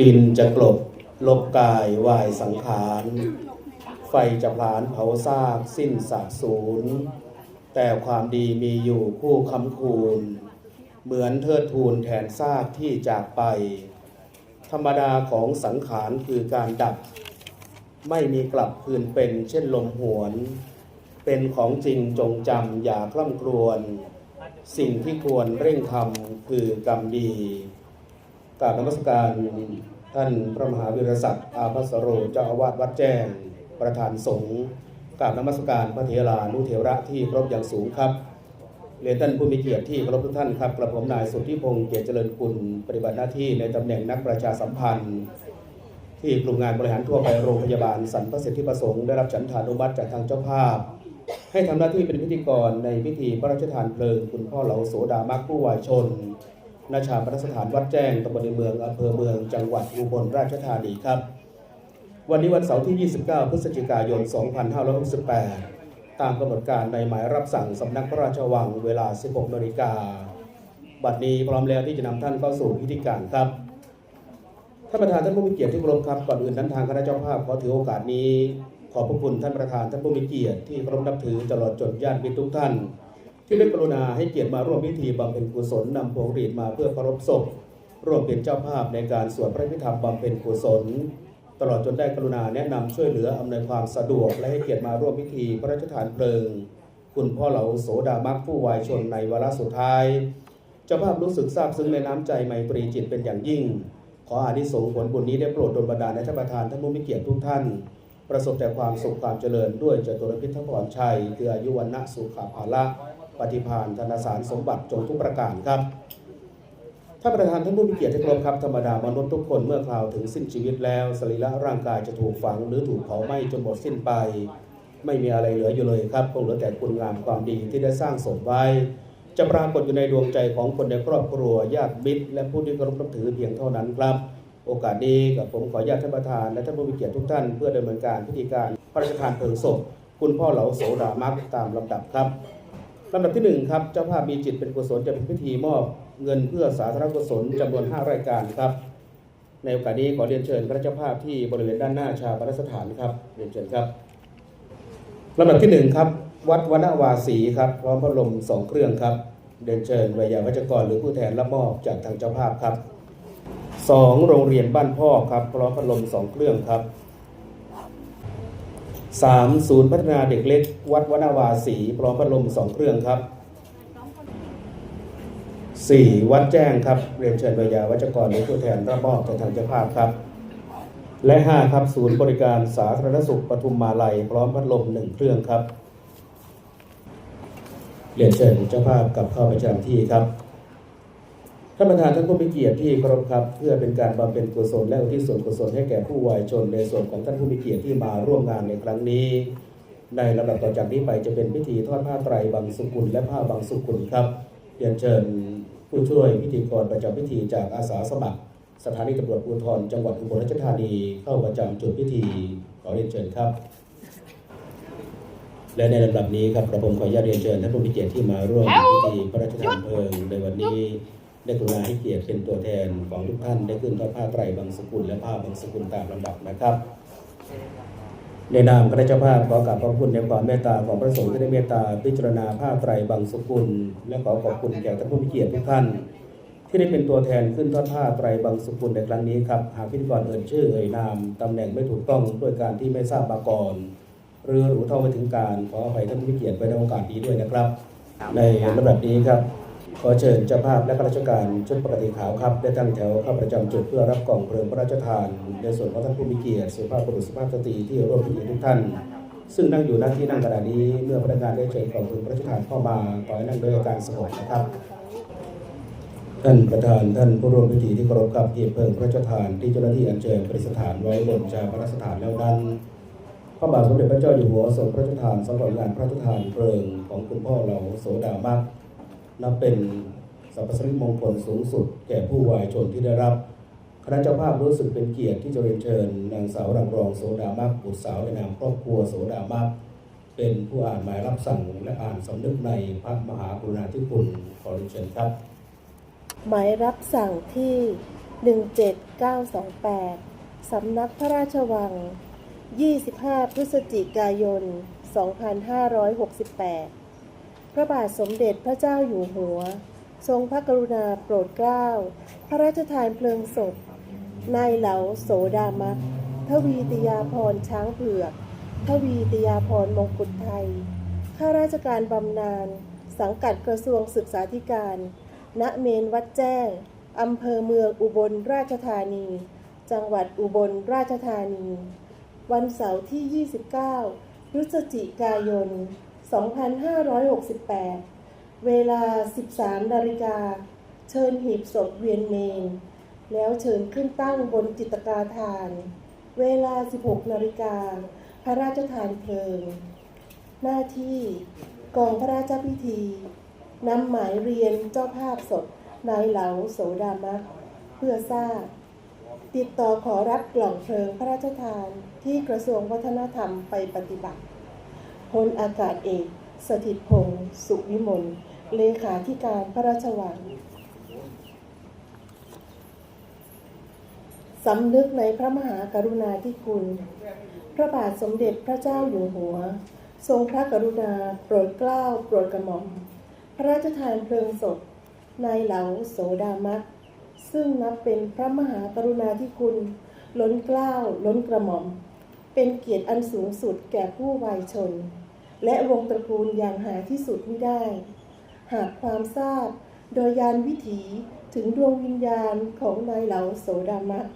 ดินจะกลบลบกายวายสังขาร ไฟจะผลาญเผาซากสิ้นสาสูญแต่ความดีมีอยู่คู่คำคูณ เหมือนเทิดทูนแทนซากที่จากไป ธรรมดาของสังขารคือการดับ ไม่มีกลับคืนเป็นเช่นลมหวน เป็นของจริงจงจำอย่าคล่ำครวญสิ่งที่ควรเร่งทำคือกรรมดี กราบนมัสการท่านพระมหาวิรศักดิ์อาภัสโรเจ้าอาวาสวัดแจ้ง ประธานสงฆ์กราบนมัสการพระเถรานุเถระที่เคารพอย่างสูงครับเรียนท่านผู้มีเกียรติที่เคารพทุกท่านครับกระผมนายสุทธิพงษ์เกียรติเจริญกุลปฏิบัติหน้าที่ในตำแหน่งนักประชาสัมพันธ์ ที่กลุ่มงานบริหารทั่วไปโรงพยาบาลสรรพสิทธิประสงค์ได้รับฉันทานุมัติจากทางเจ้าภาพ ให้ทำหน้าที่เป็นพิธีกรในพิธีพระราชทานเพลิงคุณพ่อเหลาโสดามักผู้วายชน นาชาปนสถานวัดแจ้งตำบลในเมืองอำเภอเมืองจังหวัดอุบลราชธานีครับ วันนี้วันเสาร์ที่ 29 พฤศจิกายน 2568 ตามกำหนดการในหมายรับสั่งสำนักพระราชวังเวลา 16นาฬิกาบัดนี้พร้อมแล้วที่จะนำท่านเข้าสู่พิธีการครับท่านประธานท่านผู้มีเกียรติที่เคารพครับก่อนอื่นนั้นทางคณะเจ้าภาพขอถือโอกาสนี้ ขอบพระคุณท่านประธานท่านผู้มีเกียรติที่เคารพนับถือตลอดจนญาติมิตรทุกท่าน ที่ได้กรุณาให้เกียรติมาร่วมพิธีบำเพ็ญกุศลนำพวงหรีดมาเพื่อเคารพศพร่วมเป็นเจ้าภาพในการสวดพระพิธรรมบำเพ็ญกุศล ตลอดจนได้กรุณาแนะนำช่วยเหลืออำนวยความสะดวก และให้เกียรติมาร่วมพิธีพระราชทานเพลิง คุณพ่อเหลาโสดามักผู้วายชนในวาระสุดท้าย เจ้าภาพรู้สึกซาบซึ้งในน้ำใจไมตรีจิตเป็นอย่างยิ่ง ขออานิสงส์ผลบุญนี้ได้โปรดดลบันดาลในท่านประธานท่านผู้มีเกียรติทุกท่าน ประสบแต่ความสุขความเจริญด้วยจตุรพิทพรชัยคืออายุวันนะสุขาภาละ ปฏิภาณธนสารสมบัติจงทุกประการครับท่านประธานท่านผู้มีเกียรติที่เคารพครับธรรมดามนุษย์ทุกคนเมื่อคราวถึงสิ้นชีวิตแล้วสรีระร่างกายจะถูกฝังหรือถูกเผาไหม้จนหมดสิ้นไป ไม่มีอะไรเหลืออยู่เลยครับคงเหลือแต่คุณงามความดีที่ได้สร้างสมไว้ จะปรากฏอยู่ในดวงใจของคนในครอบครัวญาติมิตร และผู้ที่เคารพนับถือเพียงเท่านั้นครับ โอกาสนี้กับผมขออนุญาตท่านประธานและท่านผู้มีเกียรติทุกท่านเพื่อดำเนินการพิธีการพระราชทานเพลิงศพคุณพ่อเหลาโสดามักตามลำดับครับ ลำดับที่หนึ่งครับ เจ้าภาพมีจิตเป็นกุศลจะเป็นพิธีมอบเงินเพื่อสาธารณกุศลจำนวน 5 รายการครับ ในโอกาสนี้ขอเรียนเชิญพระเจ้าภาพที่บริเวณด้านหน้าชาปนสถานครับเรียนเชิญครับลำดับที่หนึ่งครับ วัดวนาวาสีครับพร้อมพัดลมสองเครื่องครับเรียนเชิญวิยาวัจกรหรือผู้แทนรับมอบจากทางเจ้าภาพครับสองโรงเรียนบ้านพ่อครับพร้อมพัดลมสองเครื่องครับ สามศูนย์พัฒนาเด็กเล็ก วัดวนาวาสีพร้อมพัดลมสองเครื่องครับสี่วัดแจ้งครับเรียนเชิญวิยาวัจกรหรือผู้แทนรับมอบจากทางเจ้าภาพครับ และห้าครับ ศูนย์บริการสาธารณสุขปทุมมาลัย พร้อมพัดลมหนึ่งเครื่องครับเรียนเชิญเจ้าภาพกลับเข้าประจำที่ครับ ท่านประธานท่านผู้มีเกียรติที่เคารพครับ เพื่อเป็นการบำเพ็ญกุศลและอุทิศส่วนกุศลให้แก่ผู้วายชน ในส่วนของท่านผู้มีเกียรติที่มาร่วมงานในครั้งนี้ ในลำดับต่อจากนี้ไปจะเป็นพิธีทอดผ้าไตรบางสุกุลและผ้าบางสุกุลครับเรียนเชิญผู้ช่วยพิธีกรประจำพิธีจากอาสาสมัคร สถานีตำรวจภูธรจังหวัดอุบลราชธานีเข้าประจำจุดพิธีขอเรียนเชิญครับ และในลำดับนี้ครับกระผมขออนุญาตเรียนเชิญท่านผู้มีเกียรติที่มาร่วมพิธีพระราชทานเพลิงในวันนี้ ได้กรุณาให้เกียรติเป็นตัวแทนของทุกท่านได้ขึ้นทอดผ้าไตรบางสกุลและผ้าบางสกุลตามลำดับนะครับ ในนามคณะเจ้าภาพขอกราบขอบคุณในความเมตตาของพระสงฆ์ที่ได้เมตตาพิจารณาผ้าไตรบางสกุล และขอขอบคุณแก่ท่านผู้มีเกียรติทุกท่าน ที่ได้เป็นตัวแทนขึ้นทอดผ้าไตรบางสกุลในครั้งนี้ครับหากพิธีกรเอ่ยชื่อเอ่ยนามตำแหน่งไม่ถูกต้องด้วยการที่ไม่ทราบมาก่อนหรือรู้เท่าไม่ถึงการขออภัยท่านผู้มีเกียรติไว้ในโอกาสนี้ด้วยนะครับ ในลำดับนี้ครับ อเชิญเจ้าภาพและข้าราชการชุดปกติขาวครับ ได้ตั้งแถวเข้าประจำจุดเพื่อรับกล่องเพลิงพระราชทานในส่วนของท่านผู้มีเกียรติสุภาพบุรุษสุภาพสตรีที่ร่วมพิธีทุกท่าน ซึ่งนั่งอยู่หน้าที่นั่งขณะนี้เมื่อพนักงานได้เชิญกล่องเพลิงพระราชทานเข้ามาขอให้นั่งโดยอาการสงบนะครับ ท่านประธานท่านผู้ร่วมพิธีที่เคารพครับที่เพลิงพระราชทานที่เจ้าหน้าที่อัญเชิญประดิษฐานไว้บนชาพระราชทานแล้วนั้นพระบาทสมเด็จพระเจ้าอยู่หัวทรงพระราชทานสำหรับงานพระราชทานเพลิงของคุณพ่อเราโสดามัก นับเป็นสรรพสิริมงคลสูงสุด แก่ผู้วายชนที่ได้รับคณะเจ้าภาพรู้สึกเป็นเกียรติที่จะเรียนเชิญนางสาวรังรองโสดามักบุตรสาวในนามครอบครัวโสดามักเป็นผู้อ่านหมายรับสั่งและอ่านสำนึกในพระมหากรุณาธิคุณขอเรียนเชิญครับ หมายรับสั่งที่ 17928 สำนักพระราชวัง 25 พฤศจิกายน 2568 ระบาทสมเด็จพระเจ้าอยู่หัว ทรงพระกรุณาโปรดเกล้า พระราชทานเพลิงศพนายเหลาโสดามักทวีติยาพรช้างเผือกทวีติยาพรมงกุฎไทย ข้าราชการบำนาญ สังกัดกระทรวงศึกษาธิการ ณ เมนวัดแจ้ง อำเภอเมืองอุบลราชธานี จังหวัดอุบลราชธานี วันเสาร์ที่ 29 พฤศจิกายน 2568 เวลา 13นาฬิกา เชิญหีบศพเวียนเมน แล้วเชิญขึ้นตั้งบนจิตกาทาน เวลา 16นาฬิกา พระราชทานเพลิง หน้าที่กองพระราชพิธีนำหมายเรียนเจ้าภาพสดนายเหลาโสดามักเพื่อทราบ ติดต่อขอรับกล่องเพลิงพระราชทานที่กระทรวงวัฒนธรรมไปปฏิบัติ ลอากาศเอก สถิตพงศ์สุวิมลเลขาธิการพระราชวังสำนึกในพระมหากรุณาธิคุณ พระบาทสมเด็จพระเจ้าอยู่หัว ทรงพระกรุณาโปรดเกล้าโปรดกระหม่อม พระราชทานเพลิงศพนายเหลาโสดามักซึ่งนับเป็นพระมหากรุณาธิคุณ ล้นเกล้าล้นกระหม่อม เป็นเกียรติอันสูงสุดแก่ผู้วายชน และวงตระกูลอย่างหาที่สุดไม่ได้ หากความทราบโดยยานวิถีถึงดวงวิญญาณของนายเหลาโสดามัก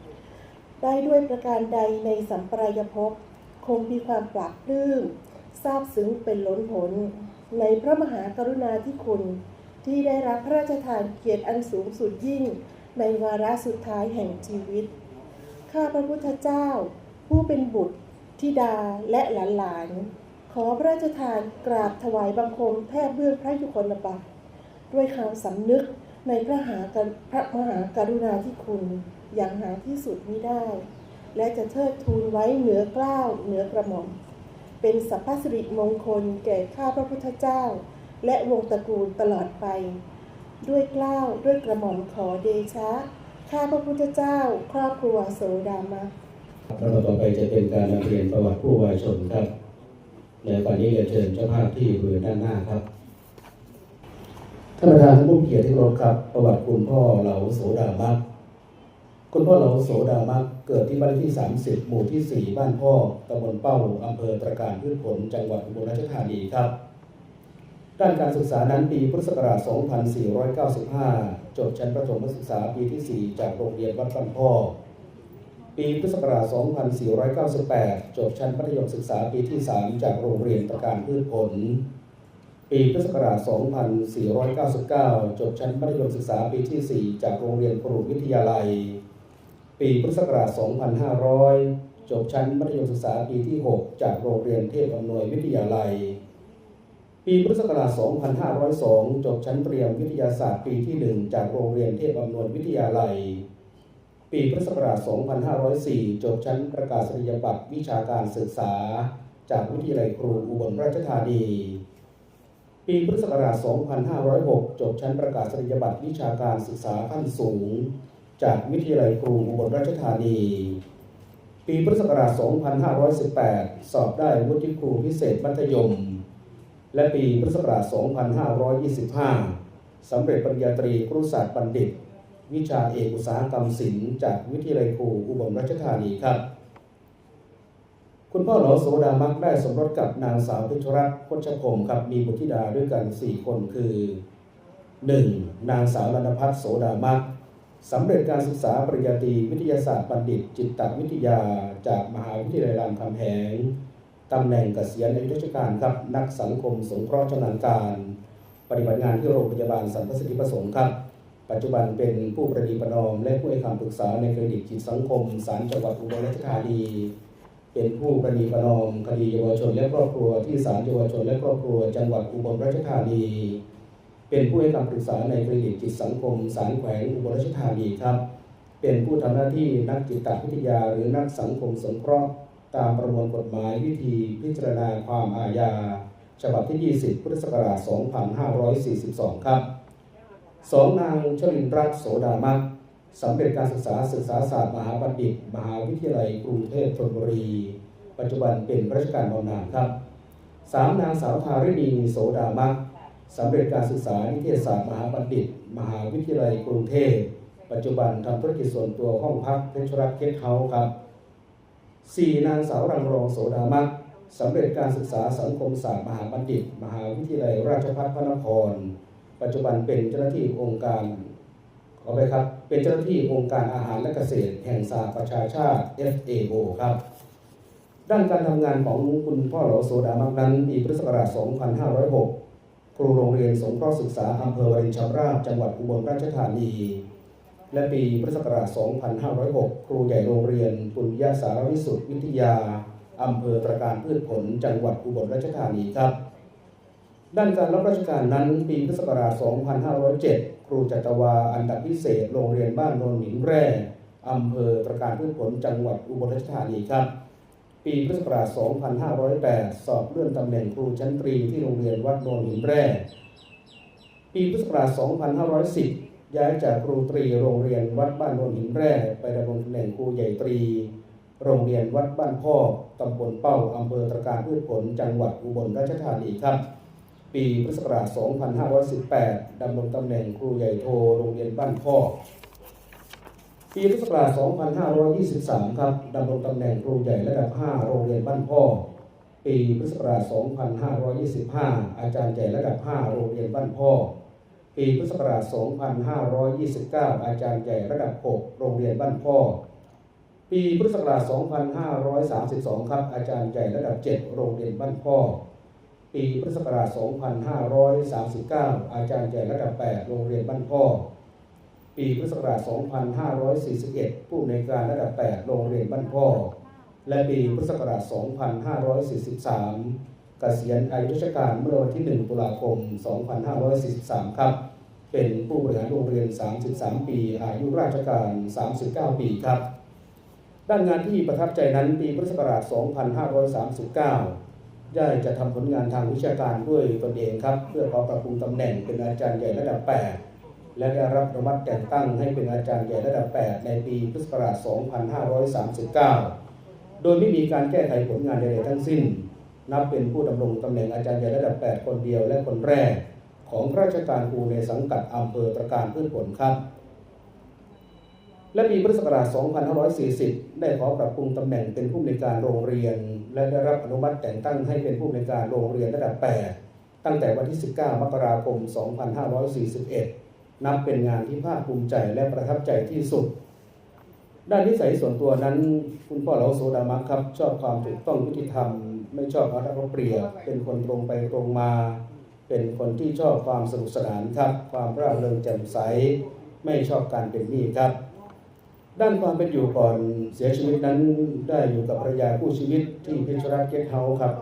ได้ด้วยประการใดในสัมปรายภพคงมีความปราบปลื้มทราบซึ้งเป็นล้นพ้นในพระมหากรุณาธิคุณ ที่ได้รับพระราชทานเกียรติอันสูงสุดยิ่ง ในวาระสุดท้ายแห่งชีวิต ข้าพระพุทธเจ้า ผู้เป็นบุตรธิดาและหลานๆ ขอพระราชทานกราบถวายบังคมแทบเบื้องพระยุคลบาทด้วยความสำนึกในพระหาพระมหากรุณาธิคุณอย่างหาที่สุดมิได้ และจะเทิดทูนไว้เหนือเกล้าวเหนือกระหม่อม เป็นสัพพสิริมงคลแก่ข้าพระพุทธเจ้า และวงตระกูลตลอดไป ด้วยเกล้าวด้วยกระหม่อมขอเดชะ ข้าพระพุทธเจ้า ครอบครัวโสดามะลำดับต่อไปจะเป็นการนำเรียนประวัติผู้วายชนครับ ในวันนี้เรียเชิญเจ้าภาพที่บริเวณด้านหน้าครับท่านประธานผู้มีเกียรติที่เคารพครับ ประวัติคุณพ่อเหลาโสดามักคุณพ่อเหลาโสดามักเกิดที่บ้านเลขที่ 30 หมู่ที่ 4 บ้านพ่อตำบลเป้าอำเภอตระการพืชผลจังหวัดอุบลราชธานีครับ ด้านการศึกษานั้นปีพุทธศักราช 2495 จบชั้นประถมศึกษาปีที่ 4 จากโรงเรียนวัดบ้านพ่อ ปีพุทธศักราช 2498 จบชั้นมัธยมศึกษาปีที่ 3 จากโรงเรียนตระการพืชผล ปีพุทธศักราช 2499 จบชั้นมัธยมศึกษาปีที่ 4 จากโรงเรียนครูวิทยาลัย ปีพุทธศักราช 2500 จบชั้นมัธยมศึกษาปีที่ 6 จากโรงเรียนเทพอำนวยวิทยาลัย ปีพุทธศักราช 2502 จบชั้นเตรียมวิทยาศาสตร์ปีที่ 1 จากโรงเรียนเทพอำนวยวิทยาลัย ปีพุทธศักราช 2504 จบชั้นประกาศนียบัตรวิชาการศึกษา จากวิทยาลัยครูอุบลราชธานี ปีพุทธศักราช 2506 จบชั้นประกาศนียบัตรวิชาการศึกษาขั้นสูง จากวิทยาลัยครูอุบลราชธานี ปีพุทธศักราช 2518 สอบได้วุฒิครูพิเศษมัธยม และปีพุทธศักราช 2525 สำเร็จปริญญาตรีครุศาสตร์บัณฑิต วิชาเอกอุตสาหกรรมศิลป์จากวิทยาลัยครูอุบลราชธานีครับ คุณพ่อเหลาโสดามักได้สมรสกับนางสาวเพชรรัตน์พชพงศ์ครับมีบุตรธิดาด้วยกัน 4 คนคือ 1. นางสาวนันพัฒน์โสดามักสำเร็จการศึกษาปริญญาตรีวิทยาศาสตร์บัณฑิต จิตวิทยาจากมหาวิทยาลัยรามคำแหงตำแหน่งเกษียณอายุราชการครับ นักสังคมสงเคราะห์ชำนาญการ ปฏิบัติงานที่โรงพยาบาลสันพสิทธิประสงค์ครับ ปัจจุบันเป็นผู้ประนีประนอม และผู้ให้คำปรึกษาในคดีจิตสังคมศาลจังหวัดอุบลราชธานี เป็นผู้ประนีประนอมคดีเยาวชนและครอบครัวที่ศาลเยาวชนและครอบครัวจังหวัดอุบลราชธานี เป็นผู้ให้คำปรึกษาในคดีจิตสังคมศาลแขวงอุบลราชธานีครับ เป็นผู้ทำหน้าที่นักจิตวิทยาหรือนักสังคมสงเคราะห์ตามประมวลกฎหมายวิธีพิจารณาความอาญา ฉบับที่ 20 พุทธศักราช 2542 ครับ สองนางชลินรัตน์โสดามักสำเร็จการศึกษาศึกษาศาสตร์มหาบัณฑิต มหาวิทยาลัยกรุงเทพธนบุรี ปัจจุบันเป็นราชการบำนาญครับสามนางสาวธารินีโสดามักสำเร็จการศึกษานิเทศศาสตร์มหาบัณฑิต มหาวิทยาลัยกรุงเทพปัจจุบันทำธุรกิจส่วนตัวห้องพักเพชรรัตเคสเฮาส์ครับสี่นางสาวรังรองโสดามักสำเร็จการศึกษาสังคมศาสตร์มหาบัณฑิต มหาวิทยาลัยราชภัฏพระนคร ปัจจุบันเป็นเจ้าหน้าที่องค์การขอไปครับ เป็นเจ้าหน้าที่องค์การอาหารและเกษตร แห่งสหประชาชาติ FAO ครับ ด้านการทำงานของคุณพ่อหลาโสดามักนั้นปีพุทธศักราช 2506 ครูโรงเรียนสงเคราะห์ศึกษาอำเภอวรินชำราบจังหวัดอุบลราชธานี และปีพุทธศักราช 2506 ครูใหญ่โรงเรียนปุญญาสารวิสุทธิวิทยาอำเภอตระการพืชผล จังหวัดอุบลราชธานีครับ ด้านการรับราชการนั้นปีพุทธศักราช 2507 ครูจัตวาอันดับพิเศษ โรงเรียนบ้านโนนหมิงแร่อำเภอตระการพืชผลจังหวัดอุบลราชธานีครับ ปีพุทธศักราช 2508 สอบเลื่อนตำแหน่งครูชั้นตรีที่โรงเรียนวัดโนนหินแร่ ปีพุทธศักราช 2510 ย้ายจากครูตรีโรงเรียนวัดบ้านโนนหินแร่ ไปดำรงตำแหน่งครูใหญ่ตรี โรงเรียนวัดบ้านพ่อตำบลเป้าอำเภอตระการพืชผลจังหวัดอุบลราชธานีครับ ปีพุทธศักราช 2518 ดำรงตำแหน่งครูใหญ่โทโรงเรียนบ้านพ่อปีพุทธศักราช 2523 ครับ ดำรงตำแหน่งครูใหญ่ระดับ 5 โรงเรียนบ้านพ่อ ปีพุทธศักราช 2525 อาจารย์ใหญ่ระดับ 5 โรงเรียนบ้านพ่อ ปีพุทธศักราช 2529 อาจารย์ใหญ่ระดับ 6 โรงเรียนบ้านพ่อ ปีพุทธศักราช 2532 ครับ อาจารย์ใหญ่ระดับ 7 โรงเรียนบ้านพ่อ ปีพุทธศักราช 2539 อาจารย์ใหญ่ระดับ 8 โรงเรียนบ้านพ่อ ปีพุทธศักราช 2541 ผู้อำนวยการระดับ 8 โรงเรียนบ้านพ่อ และปีพุทธศักราช 2543 เกษียณอายุราชการเมื่อวันที่ 1 ตุลาคม 2543 ครับ เป็นผู้บริหารโรงเรียน 33 ปี อายุราชการ 39 ปีครับ ด้านงานที่ประทับใจนั้นปีพุทธศักราช 2539 ได้จะทำผลงานทางวิชาการด้วยตนเองครับ เพื่อขอปรับปรุงตำแหน่งเป็นอาจารย์ใหญ่ระดับ 8 และได้รับอนุมัติแต่งตั้งให้เป็นอาจารย์ใหญ่ระดับ 8 ในปีพุทธศักราช 2539 โดยไม่มีการแก้ไขผลงานใดๆทั้งสิ้น นับเป็นผู้ดำรงตำแหน่งอาจารย์ใหญ่ระดับ 8 คนเดียวและคนแรก ของราชการครูในสังกัดอำเภอตระการพืชผลครับ และปีพุทธศักราช 2540 ได้ขอปรับปรุงตำแหน่งเป็นผู้อำนการโรงเรียน และได้รับอนุมัติแต่งตั้งให้เป็นผู้อำนการโรงเรียนระดับ 8 ตั้งแต่วันที่ 19 มกราคม 2541 นับเป็นงานที่ภาคภูมิใจและประทับใจที่สุด ด้านนิสัยส่วนตัวนั้น คุณพ่อเหลาโซดามักครับ ชอบความถูกต้องยุติธรรม ไม่ชอบเอารัเปรียบเป็นคนตรงไปตรงมา เป็นคนที่ชอบความสนุกสนานครับ ความร่าเริงแจ่มใส ไม่ชอบการเป็นหนี้ครับ ด้านความเป็นอยู่ก่อนเสียชีวิตนั้นได้อยู่กับภรรยาคู่ชีวิตที่เพชรรัตน์เกสต์เฮาส์ครับ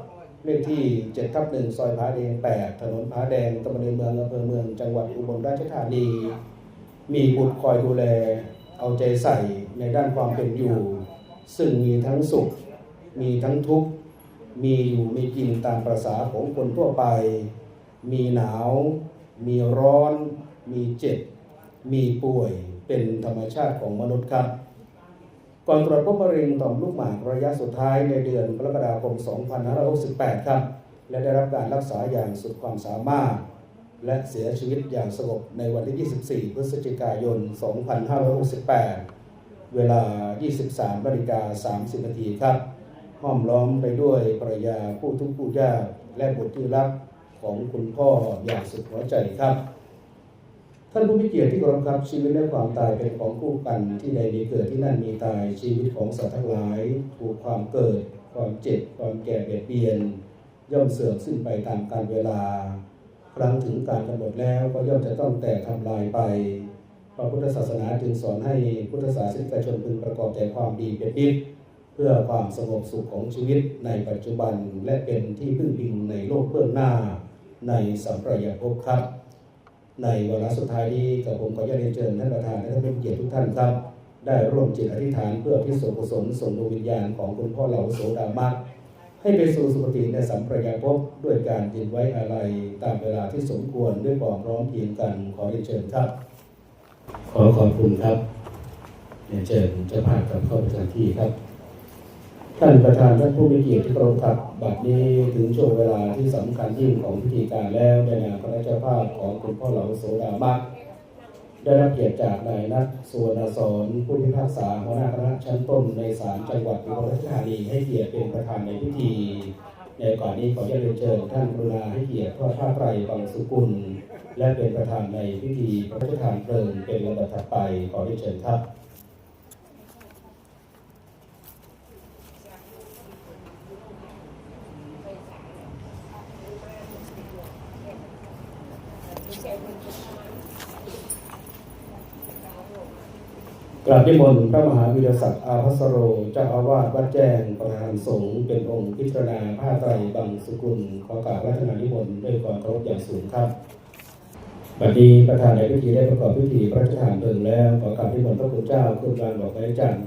เลขที่7ทับ1ซอยผาแดง 8 ถนนผาแดงตำบลในเมืองอำเภอเมืองจังหวัดอุบลราชธานี มีบุตรคอยดูแล เอาใจใส่ในด้านความเป็นอยู่ ซึ่งมีทั้งสุข มีทั้งทุกข์มีอยู่มีกินตามประษาของคนทั่วไป มีหนาว มีร้อน มีเจ็บ มีป่วย เป็นธรรมชาติของมนุษย์ครับ ก่อนตรวจพบมะเร็งต่อมลูกหมากระยะสุดท้ายในเดือนกรกฎาคม 2568 ครับ และได้รับการรักษาอย่างสุดความสามารถ และเสียชีวิตอย่างสงบในวันที่ 24 พฤศจิกายน 2568 เวลา 23นาฬิกา30 นาทีครับ ห้อมล้อมไปด้วยภรรยาผู้ทุกข์ผู้ยากและบุตรที่รักของคุณพ่ออย่างสุดหัวใจครับ ท่านผู้มีเกียรติที่เคารพครับชีวิตและความตายเป็นของคู่กันที่ใดมีเกิดที่นั่นมีตายชีวิตของสัตว์ทั้งหลาย ถูกความเกิด ความเจ็บความแก่เบียดเบียน ย่อมเสื่อมสิ้นไปตามกาลเวลา ครั้งถึงการกำหนดแล้วก็ย่อมจะต้องแตกทำลายไปพระพุทธศาสนาจึงสอนให้พุทธศาสนิกชนพึงประกอบแต่ความดีเป็นนิดเพื่อความสงบสุขของชีวิตในปัจจุบันและเป็นที่พึ่งพิงในโลกเบื้องหน้าในสัมปรายภพครับ ในวาระสุดท้ายนี้กับผมขออนุญาตเรียนเชิญท่านประธานและท่านผู้เกียรติทุกท่านครับ ได้ร่วมจิตอธิษฐานเพื่อพิสูจน์กุศลส่งดวงวิญญาณของคุณพ่อเหล่าโสดามักให้ไปสู่สุคติในสัมปรายภพด้วยการยินไว้อะไรตามเวลาที่สมควรด้วยความพร้อมเพียงกันขอเรียนเชิญครับ ขอขอบคุณครับเรียนเชิญเจ้าภาพกับเข้าประจำที่ครับ ท่านประธานท่านผู้มีเกียรติที่เคารพครับบัดนี้ถึงช่วงเวลาที่สำคัญยิ่งของพิธีการแล้วในนามคณะเจ้าภาพของคุณพ่อเหลาโสดามักได้รับเกียรติจากนายนัทสุวรรณสอนผู้พิพากษาหัวหน้าคณะชั้นต้นในศาลจังหวัดอุบลราชธานีให้เกียรติเป็นประธานในพิธี ในกาสนี้ขอเรียนเชิญท่านกรุณาให้เกียรติทอดผ้าไตรบางสุกุล และเป็นประธานในพิธีพระราชทานเพลิงเป็นลำดับถัดไปขอเรียนเชิญครับ กราบนิมนต์พระมหาวีรศักดิ์อาภัสโร เจ้าอาวาสวัดแจ้งประธานสงฆ์เป็นองค์พิจารณาผ้าไตรบังสุกุลขอกราบรัตนานิมนต์ด้วยความเคารพอย่างสูงครับบัดนี้ประธานในพิธีได้ประกอบพิธีพระราชทานเพลิงแล้วขอกราบนิมนต์พระคุณเจ้าขึ้นวางดอกไม้จันทร์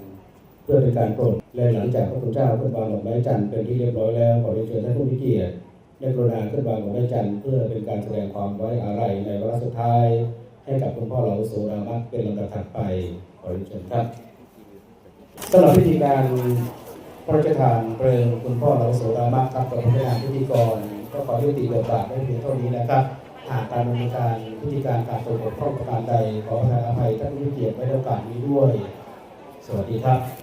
เพื่อเป็นการโปรดและหลังจากพระคุณเจ้าขึ้นวางดอกไม้จันทร์เป็นที่เรียบร้อยแล้วขอเรียนเชิญท่านผู้มีเกียรติได้กรุณาขึ้นวางดอกไม้จันทร์เพื่อเป็นการแสดงความไว้อาลัยในวาระสุดท้าย ให้กับคุณพ่อเราโสดามักเป็นลำดับถัดไป ขอเรียนเชิญครับสำหรับพิธีการพระราชทานเพลิงคุณพ่อเราโสดามาครับกับพนักงานพิธีกร ก็ขอยุติบทบาทได้เพียงเท่านี้นะครับ หากการดำเนินการพิธีการการตกบกพร่องประการใดขอประทานอภัยท่านผู้เกียรติไว้ในโอกาสนี้ด้วย สวัสดีครับ